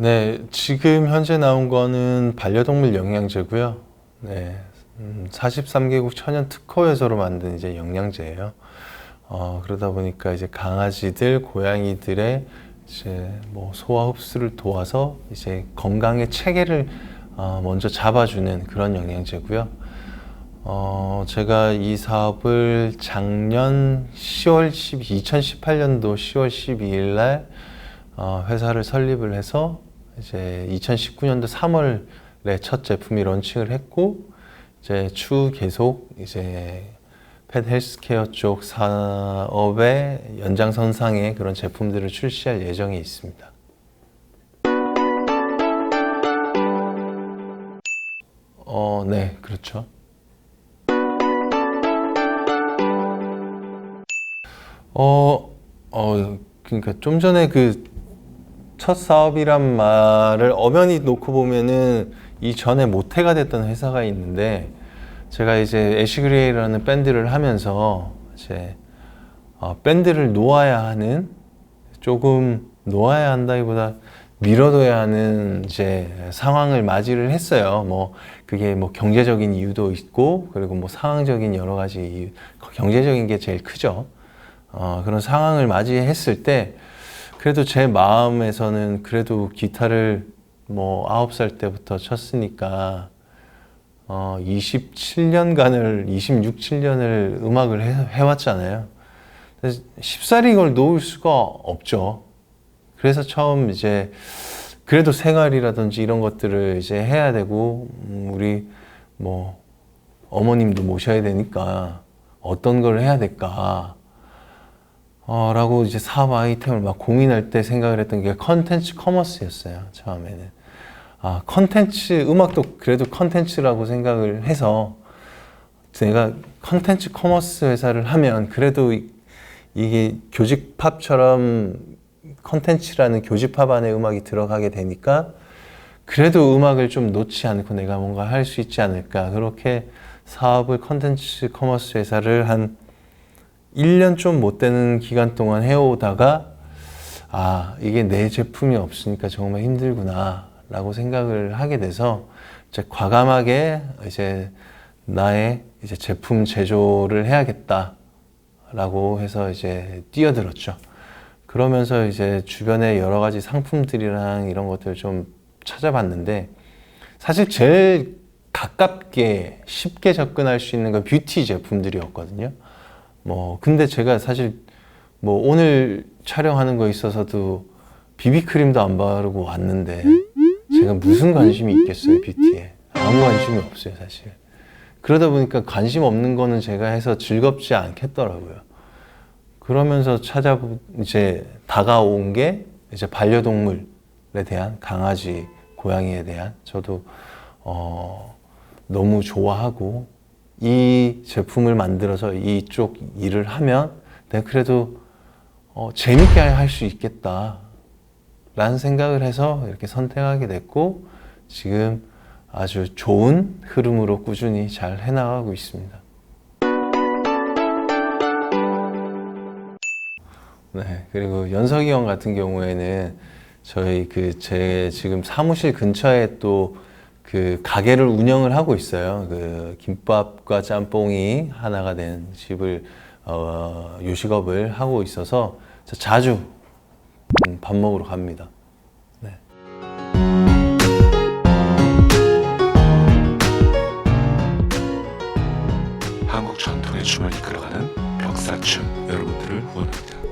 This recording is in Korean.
네, 지금 현재 나온 거는 반려동물 영양제고요. 네, 음, 43개국 천연 특허에서로 만든 이제 영양제예요. 어, 그러다 보니까 이제 강아지들, 고양이들의 이제 뭐 소화 흡수를 도와서 이제 건강의 체계를 어, 먼저 잡아주는 그런 영양제고요. 어, 제가 이 사업을 작년 10월 12, 2018년도 10월 12일 날 어, 회사를 설립을 해서 이제 2019년도 3월에 첫 제품이 런칭을 했고 이제 추후 계속 이제 펫 헬스케어 쪽 사업의 연장선상에 그런 제품들을 출시할 예정이 있습니다. 어, 네, 그렇죠. 어, 어, 그러니까 좀 전에 그 첫 사업이란 말을 엄연히 놓고 보면은 이 전에 모태가 됐던 회사가 있는데 제가 이제 애쉬그레이라는 밴드를 하면서 이제 어, 밴드를 놓아야 하는 조금 놓아야 한다기보다 밀어둬야 하는 이제 상황을 맞이를 했어요. 뭐 그게 뭐 경제적인 이유도 있고 그리고 뭐 상황적인 여러 가지 이유, 경제적인 게 제일 크죠. 어, 그런 상황을 맞이했을 때 그래도 제 마음에서는 그래도 기타를 뭐 아홉 살 때부터 쳤으니까 어, 27년간을 26, 7년을 음악을 해, 해왔잖아요. 그래서 쉽사리 이걸 놓을 수가 없죠. 그래서 처음 이제 그래도 생활이라든지 이런 것들을 이제 해야 되고 음, 우리 뭐 어머님도 모셔야 되니까 어떤 걸 해야 될까 어, 라고 이제 사업 아이템을 막 고민할 때 생각을 했던 게 컨텐츠 커머스였어요 처음에는. 아 컨텐츠 음악도 그래도 컨텐츠라고 생각을 해서 내가 컨텐츠 커머스 회사를 하면 그래도 이- 이게 교집합처럼 컨텐츠라는 교집합 안에 음악이 들어가게 되니까 그래도 음악을 좀 놓지 않고 내가 뭔가 할 수 있지 않을까. 그렇게 사업을 컨텐츠 커머스 회사를 한 1년 좀 못 되는 기간 동안 해오다가 아 이게 내 제품이 없으니까 정말 힘들구나 라고 생각을 하게 돼서 이제 과감하게 이제 나의 이제 제품 제조를 해야겠다 라고 해서 이제 뛰어들었죠. 그러면서 이제 주변에 여러 가지 상품들이랑 이런 것들을 좀 찾아봤는데 사실 제일 가깝게 쉽게 접근할 수 있는 건 뷰티 제품들이었거든요. 뭐 근데 제가 사실 뭐 오늘 촬영하는 거 있어서도 비비크림도 안 바르고 왔는데 제가 무슨 관심이 있겠어요 뷰티에? 아무 관심이 없어요 사실. 그러다 보니까 관심 없는 거는 제가 해서 즐겁지 않겠더라고요. 그러면서 찾아보 이제 다가온 게 이제 반려동물에 대한 강아지 고양이에 대한 저도 어 너무 좋아하고 이 제품을 만들어서 이쪽 일을 하면 내가 그래도 어, 재밌게 할 수 있겠다 라는 생각을 해서 이렇게 선택하게 됐고 지금 아주 좋은 흐름으로 꾸준히 잘 해나가고 있습니다. 네, 그리고 연석이 형 같은 경우에는 저희 그 제 지금 사무실 근처에 또 그 가게를 운영을 하고 있어요. 그 김밥과 짬뽕이 하나가 된 집을 어, 요식업을 하고 있어서 저 자주 음, 밥 먹으러 갑니다. 네. 한국 전통의 춤을 이끌어가는 벽사춤 여러분들을 후원합니다.